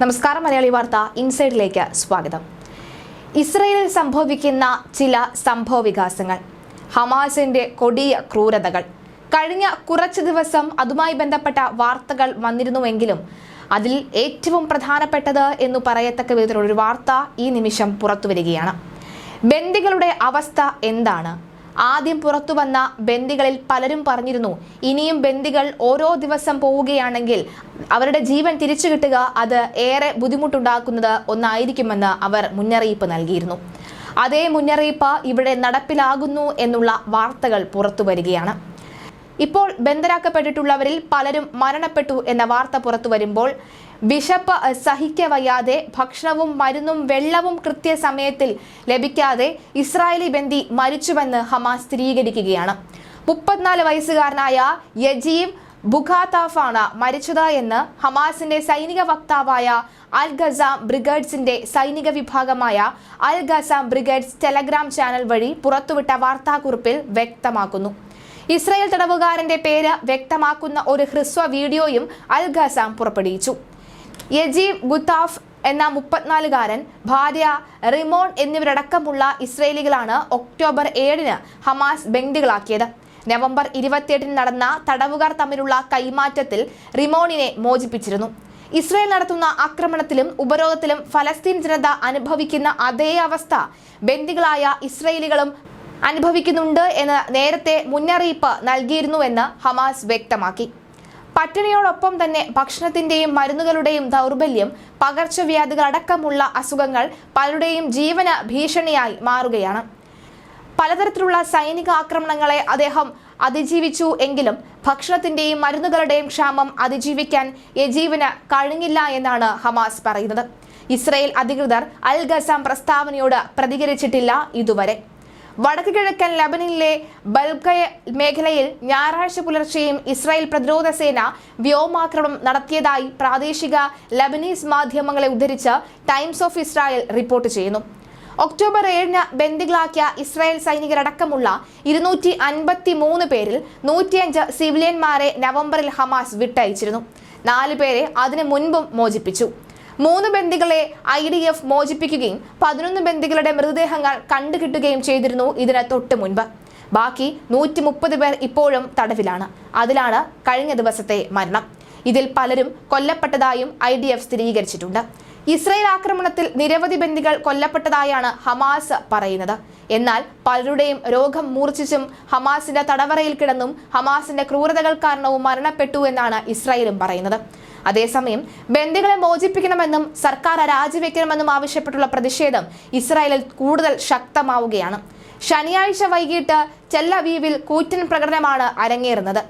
നമസ്കാരം മലയാളി വാർത്ത ഇൻസൈഡിലേക്ക് സ്വാഗതം. ഇസ്രയേലിൽ സംഭവിക്കുന്ന ചില സംഭവ വികാസങ്ങൾ ഹമാസിന്റെ കൊടിയ ക്രൂരതകൾ. കഴിഞ്ഞ കുറച്ച് ദിവസം അതുമായി ബന്ധപ്പെട്ട വാർത്തകൾ വന്നിരുന്നുവെങ്കിലും അതിൽ ഏറ്റവും പ്രധാനപ്പെട്ടത് എന്ന് പറയത്തക്ക വിധത്തിലുള്ള ഒരു വാർത്ത ഈ നിമിഷം പുറത്തുവരികയാണ്. ബന്ദികളുടെ അവസ്ഥ എന്താണ്? ആദ്യം പുറത്തു വന്ന ബന്ദികളിൽ പലരും പറഞ്ഞിരുന്നു ഇനിയും ബന്ദികൾ ഓരോ ദിവസം പോവുകയാണെങ്കിൽ അവരുടെ ജീവൻ തിരിച്ചു കിട്ടുക അത് ഏറെ ബുദ്ധിമുട്ടുണ്ടാക്കുന്നത് ഒന്നായിരിക്കുമെന്ന് അവർ മുന്നറിയിപ്പ് നൽകിയിരുന്നു. അതേ മുന്നറിയിപ്പ് ഇവിടെ നടപ്പിലാകുന്നു എന്നുള്ള വാർത്തകൾ പുറത്തു വരികയാണ്. ഇപ്പോൾ ബന്ധരാക്കപ്പെട്ടിട്ടുള്ളവരിൽ പലരും മരണപ്പെട്ടു എന്ന വാർത്ത പുറത്തു വരുമ്പോൾ ബിഷപ്പ് സഹിക്കവയ്യാതെ ഭക്ഷണവും മരുന്നും വെള്ളവും കൃത്യസമയത്തിൽ ലഭിക്കാതെ ഇസ്രായേലി ബന്ദി മരിച്ചുവെന്ന് ഹമാസ് സ്ഥിരീകരിക്കുകയാണ്. മുപ്പത്തിനാല് വയസ്സുകാരനായ യജീം ബുഖാതാഫാണ് മരിച്ചത് എന്ന് ഹമാസിന്റെ സൈനിക വക്താവായ അൽ ഗസാം ബ്രിഗേഡ്സിന്റെ സൈനിക വിഭാഗമായ Al Qassam Brigades Telegram channel വഴി പുറത്തുവിട്ട വാർത്താക്കുറിപ്പിൽ വ്യക്തമാക്കുന്നു. ഇസ്രായേൽ തടവുകാരന്റെ പേര് വ്യക്തമാക്കുന്ന ഒരു ഹ്രസ്വ വീഡിയോയും അൽ ഗസാം പുറപ്പെടുവിച്ചു. യജീവ് ഗുത്താഫ് എന്ന മുപ്പത്തിനാലുകാരൻ ഭാര്യ റിമോൺ എന്നിവരടക്കമുള്ള ഇസ്രയേലികളാണ് ഒക്ടോബർ ഏഴിന് ഹമാസ് ബന്ദികളാക്കിയത്. നവംബർ ഇരുപത്തിയെട്ടിന് നടന്ന തടവുകാർ തമ്മിലുള്ള കൈമാറ്റത്തിൽ റിമോണിനെ മോചിപ്പിച്ചിരുന്നു. ഇസ്രയേൽ നടത്തുന്ന ആക്രമണത്തിലും ഉപരോധത്തിലും ഫലസ്തീൻ ജനത അനുഭവിക്കുന്ന അതേ അവസ്ഥ ബന്ദികളായ ഇസ്രയേലികളും അനുഭവിക്കുന്നുണ്ട് എന്ന് നേരത്തെ മുന്നറിയിപ്പ് നൽകിയിരുന്നുവെന്ന് ഹമാസ് വ്യക്തമാക്കി. പട്ടിണിയോടൊപ്പം തന്നെ ഭക്ഷണത്തിന്റെയും മരുന്നുകളുടെയും ദൗർബല്യം പകർച്ചവ്യാധികൾ അടക്കമുള്ള അസുഖങ്ങൾ പലരുടെയും ജീവന ഭീഷണിയായി മാറുകയാണ്. പലതരത്തിലുള്ള സൈനിക ആക്രമണങ്ങളെ അദ്ദേഹം അതിജീവിച്ചു എങ്കിലും ഭക്ഷണത്തിന്റെയും മരുന്നുകളുടെയും ക്ഷാമം അതിജീവിക്കാൻ യജീവിന് കഴിഞ്ഞില്ല എന്നാണ് ഹമാസ് പറയുന്നത്. ഇസ്രയേൽ അധികൃതർ അൽ ഗസാം പ്രസ്താവനയോട് പ്രതികരിച്ചിട്ടില്ല ഇതുവരെ. വടക്ക് കിഴക്കൻ ലബനിലെ ബൽഗയ മേഖലയിൽ ഞായറാഴ്ച പുലർച്ചെയും ഇസ്രായേൽ പ്രതിരോധ സേന വ്യോമാക്രമണം നടത്തിയതായി പ്രാദേശിക ലബനീസ് മാധ്യമങ്ങളെ ഉദ്ധരിച്ച് ടൈംസ് ഓഫ് ഇസ്രായേൽ റിപ്പോർട്ട് ചെയ്യുന്നു. ഒക്ടോബർ ഏഴിന് ബന്ദികളാക്കിയ ഇസ്രായേൽ സൈനികരടക്കമുള്ള ഇരുന്നൂറ്റി അൻപത്തി മൂന്ന് പേരിൽ നൂറ്റിയഞ്ച് സിവിലിയന്മാരെ നവംബറിൽ ഹമാസ് വിട്ടയച്ചിരുന്നു. നാല് പേരെ അതിനു മുൻപും മോചിപ്പിച്ചു. മൂന്ന് ബന്ദികളെ ഐ ഡി എഫ് മോചിപ്പിക്കുകയും പതിനൊന്ന് ബന്ദികളുടെ മൃതദേഹങ്ങൾ കണ്ടുകിട്ടുകയും ചെയ്തിരുന്നു ഇതിന് തൊട്ടു മുൻപ്. ബാക്കി നൂറ്റി മുപ്പത് പേർ ഇപ്പോഴും തടവിലാണ്. അതിലാണ് കഴിഞ്ഞ ദിവസത്തെ മരണം. ഇതിൽ പലരും കൊല്ലപ്പെട്ടതായും ഐ ഡി എഫ് സ്ഥിരീകരിച്ചിട്ടുണ്ട്. ഇസ്രയേൽ ആക്രമണത്തിൽ നിരവധി ബന്ദികൾ കൊല്ലപ്പെട്ടതായാണ് ഹമാസ് പറയുന്നത്. എന്നാൽ പലരുടെയും രോഗം മൂർച്ഛിച്ചും ഹമാസിന്റെ തടവറയിൽ കിടന്നും ഹമാസിന്റെ ക്രൂരതകൾ കാരണവും മരണപ്പെട്ടു എന്നാണ് ഇസ്രായേലും പറയുന്നത്. അതേസമയം ബന്ദികളെ മോചിപ്പിക്കണമെന്നും സർക്കാർ രാജിവെക്കണമെന്നും ആവശ്യപ്പെട്ടുള്ള പ്രതിഷേധം ഇസ്രായേലിൽ കൂടുതൽ ശക്തമാവുകയാണ്. ശനിയാഴ്ച വൈകിട്ട് ചെല്ലവീവിൽ കൂറ്റൻ പ്രകടനമാണ് അരങ്ങേറുന്നത്.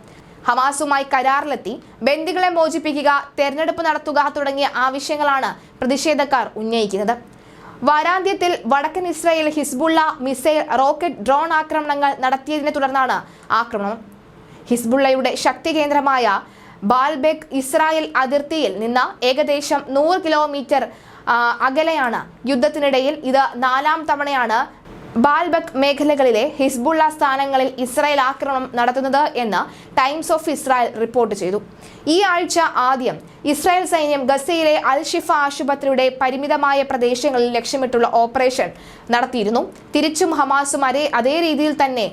ഹമാസുമായി കരാറിലെത്തി ബന്ദികളെ മോചിപ്പിക്കുക തെരഞ്ഞെടുപ്പ് നടത്തുക തുടങ്ങിയ ആവശ്യങ്ങളാണ് പ്രതിഷേധക്കാർ ഉന്നയിക്കുന്നത്. വാരാന്ത്യത്തിൽ വടക്കൻ Israel Hezbollah missile rocket drone ആക്രമണങ്ങൾ നടത്തിയതിനെ തുടർന്നാണ് ആക്രമണം. ഹിസ്ബുള്ളയുടെ ശക്തി കേന്ദ്രമായ ബാൽബെക് ഇസ്രായേൽ അതിർത്തിയിൽ നിന്ന് ഏകദേശം നൂറ് കിലോമീറ്റർ അകലെയാണ് യുദ്ധത്തിനിടയിൽ. ഇത് നാലാം തവണയാണ് ബാൽബക് മേഖലകളിലെ ഹിസ്ബുള്ള സ്ഥാനങ്ങളിൽ ഇസ്രായേൽ ആക്രമണം നടത്തുന്നത് എന്ന് ടൈംസ് ഓഫ് ഇസ്രായേൽ റിപ്പോർട്ട് ചെയ്തു. ഈ ആഴ്ച ആദ്യം ഇസ്രായേൽ സൈന്യം ഗസയിലെ അൽ ഷിഫ ആശുപത്രിയുടെ പരിമിതമായ പ്രദേശങ്ങളിൽ ലക്ഷ്യമിട്ടുള്ള ഓപ്പറേഷൻ നടത്തിയിരുന്നു. തിരിച്ചും ഹമാസും അതേ അതേ രീതിയിൽ തന്നെ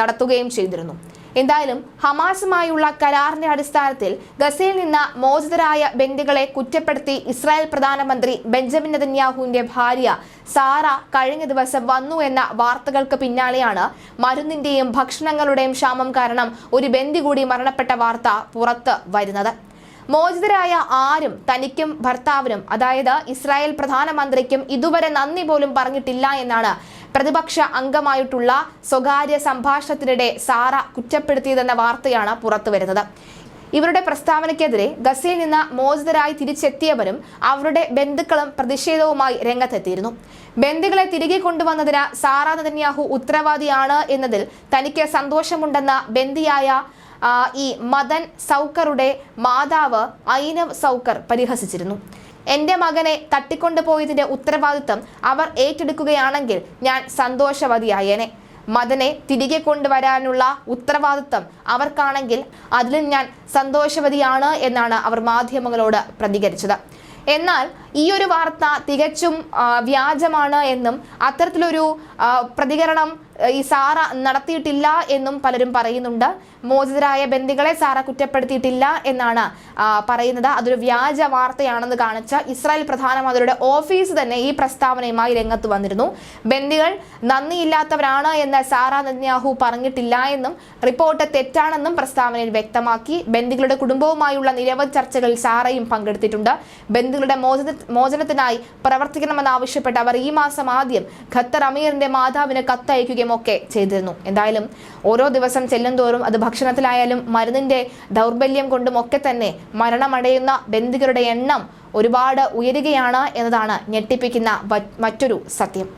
നടത്തുകയും ചെയ്തിരുന്നു. എന്തായാലും ഹമാസുമായുള്ള കരാറിന്റെ അടിസ്ഥാനത്തിൽ ഗസയിൽ നിന്ന് മോചിതരായ ബന്ദികളെ കുറ്റപ്പെടുത്തി ഇസ്രായേൽ പ്രധാനമന്ത്രി ബെഞ്ചമിൻ നെതന്യാഹുവിന്റെ ഭാര്യ സാറ കഴിഞ്ഞ ദിവസം വന്നു എന്ന വാർത്തകൾക്ക് പിന്നാലെയാണ് മരുന്നിന്റെയും ഭക്ഷണങ്ങളുടെയും ക്ഷാമം കാരണം ഒരു ബന്ദി കൂടി മരണപ്പെട്ട വാർത്ത പുറത്ത് വരുന്നത്. മോചിതരായ ആരും തനിക്കും ഭർത്താവിനും അതായത് ഇസ്രായേൽ പ്രധാനമന്ത്രിക്കും ഇതുവരെ നന്ദി പോലും പറഞ്ഞിട്ടില്ല എന്നാണ് പ്രതിപക്ഷ അംഗമായിട്ടുള്ള സ്വകാര്യ സംഭാഷണത്തിനിടെ സാറ കുറ്റപ്പെടുത്തിയതെന്ന വാർത്തയാണ് പുറത്തുവരുന്നത് ഇവരുടെ പ്രസ്താവനയ്ക്കെതിരെ ഗസയിൽ നിന്ന് മോചിതരായി തിരിച്ചെത്തിയവരും അവരുടെ ബന്ധുക്കളും പ്രതിഷേധവുമായി രംഗത്തെത്തിയിരുന്നു. ബന്ധുക്കളെ തിരികെ കൊണ്ടുവന്നതിന് സാറ നദന്യാഹു ഉത്തരവാദിയാണ് എന്നതിൽ തനിക്ക് സന്തോഷമുണ്ടെന്ന ബന്ദിയായ ഈ മദൻ സൗക്കറുടെ മാതാവ് ഐനവ് സൗക്കർ പരിഹസിച്ചിരുന്നു. എന്റെ മകനെ തട്ടിക്കൊണ്ടുപോയതിന്റെ ഉത്തരവാദിത്തം അവർ ഏറ്റെടുക്കുകയാണെങ്കിൽ ഞാൻ സന്തോഷവതിയായേനെ. മദനെ തിരികെ കൊണ്ടുവരാനുള്ള ഉത്തരവാദിത്തം അവർക്കാണെങ്കിൽ അതിലും ഞാൻ സന്തോഷവതിയാണ് എന്നാണ് അവർ മാധ്യമങ്ങളോട് പ്രതികരിച്ചത്. എന്നാൽ ഈ ഒരു വാർത്ത തികച്ചും വ്യാജമാണ് എന്നും അത്തരത്തിലൊരു പ്രതികരണം ഈ സാറ നടത്തിയിട്ടില്ല എന്നും പലരും പറയുന്നുണ്ട്. മോചിതരായ ബന്ദികളെ സാറ കുറ്റപ്പെടുത്തിയിട്ടില്ല എന്നാണ് പറയുന്നത്. അതൊരു വ്യാജ വാർത്തയാണെന്ന് കാണിച്ച ഇസ്രായേൽ പ്രധാനമന്ത്രിയുടെ ഓഫീസ് തന്നെ ഈ പ്രസ്താവനയുമായി രംഗത്ത് വന്നിരുന്നു. ബന്ദികൾ നന്ദിയില്ലാത്തവരാണ് എന്ന് സാറ നന്യാഹു പറഞ്ഞിട്ടില്ല എന്നും റിപ്പോർട്ട് തെറ്റാണെന്നും പ്രസ്താവനയിൽ വ്യക്തമാക്കി. ബന്ദികളുടെ കുടുംബവുമായുള്ള നിരവധി ചർച്ചകളിൽ സാറയും പങ്കെടുത്തിട്ടുണ്ട്. ബന്ദികളുടെ മോചന മോചനത്തിനായി പ്രവർത്തിക്കണമെന്നാവശ്യപ്പെട്ട് അവർ ഈ മാസം ആദ്യം ഖത്തർ അമീറിന്റെ മാതാവിന് കത്തയക്കുകയും ഒക്കെ ചെയ്തിരുന്നു. എന്തായാലും ഓരോ ദിവസം ചെല്ലുന്തോറും അത് ഭക്ഷണത്തിലായാലും മരുന്നിന്റെ ദൗർബല്യം കൊണ്ടും ഒക്കെ തന്നെ മരണമടയുന്ന ബന്ധുക്കളുടെ എണ്ണം ഒരുപാട് ഉയരുകയാണ് എന്നതാണ് ഞെട്ടിപ്പിക്കുന്ന മറ്റൊരു സത്യം.